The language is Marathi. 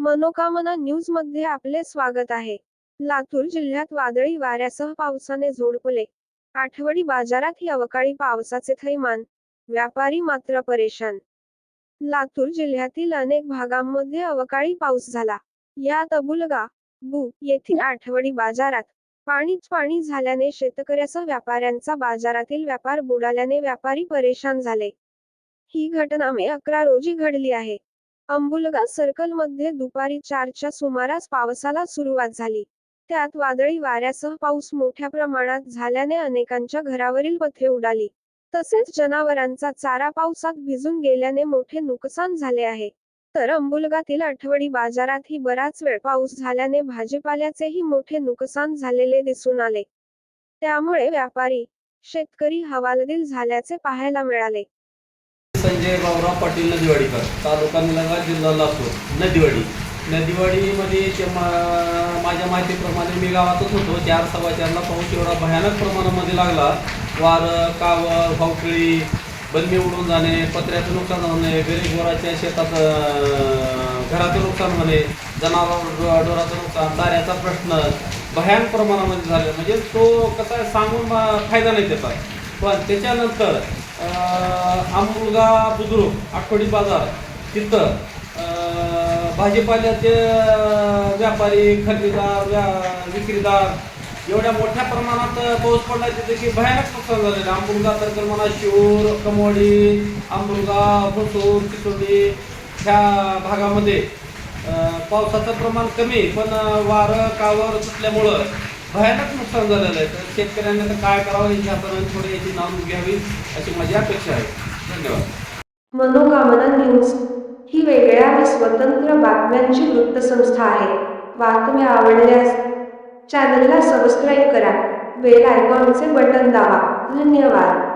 मनोकामना न्यूजमध्ये आपले स्वागत आहे. लातूर जिल्ह्यात वादळी वाऱ्यासह पावसाने झोडपले. आठवडी बाजारात ही अवकाळी पावसाचे थैमान व्यापारी मात्र परेशान. लातूर जिल्ह्यातील अनेक भागांमध्ये अवकाळी पाऊस झाला. यात अबुलगा बु येथील आठवडी बाजारात पाणीच पाणी झाल्याने शेतकऱ्यासह व्यापाऱ्यांचा बाजारातील व्यापार बुडाल्याने व्यापारी परेशान झाले. ही घटना मे अकरा रोजी घडली आहे. अंबुलगा सर्कलमध्ये दुपारी चारच्या सुमारास पावसाला सुरुवात झाली. त्यात वादळी वाऱ्यासह पाऊस मोठ्या प्रमाणात झाल्याने अनेकांच्या घरावरील पथे उडाली. तसेच जनावरांचा चारा पावसात भिजून गेल्याने मोठे नुकसान झाले आहे. तर अंबुलगातील आठवडी बाजारातही बराच वेळ पाऊस झाल्याने भाजीपाल्याचेही मोठे नुकसान झालेले दिसून आले. त्यामुळे व्यापारी शेतकरी हवालदिल झाल्याचे पाहायला मिळाले. संजय बाबुराव पाटील नदीवाडीकर तालुका निलंगा जिल्हा लातूर नदीवाडी. नदीवाडीमध्ये मा- माझ्या माहितीप्रमाणे मी गावातच होतो चार सव्वा चारला पाऊस एवढा भयानक प्रमाणामध्ये लागला. वारं कावं भावकिळी बंदी उडून जाणे पत्र्याचं नुकसान होणे गरीबोराच्या शेतात घराचं नुकसान होणे जनावर डोराचं नुकसान दाऱ्याचा प्रश्न भयान प्रमाणामध्ये झाले. म्हणजे तो कसा आहे सांगून फायदा नाही त्याचा. पण त्याच्यानंतर आंबुलगा बुद्रुक आठवडी बाजार तिथं भाजीपाल्याचे व्यापारी खरेदीदार व्या विक्रीदार एवढ्या मोठ्या प्रमाणात पाऊस पडला तिथे की भयानक नुकसान झालेलं. आंबुलगा तर म्हणा शिवूर कमोडी आंबुलगा भोसूर चितोडी ह्या भागामध्ये पावसाचं प्रमाण कमी पण वारं कावर सुटल्यामुळं भयानक नुकसान झालेलं आहे. तर शेतकऱ्यांनी तर काय करावं याची आपण थोडी याची नाव घ्यावी अशी माझी अपेक्षा आहे. धन्यवाद. मनोकामना न्यूज ही वेगळ्या आणि स्वतंत्र बातम्यांची वृत्तसंस्था आहे. बातम्या आवडल्यास चॅनलला सबस्क्राईब करा. बेल आयकॉनचे बटन दाबा. धन्यवाद.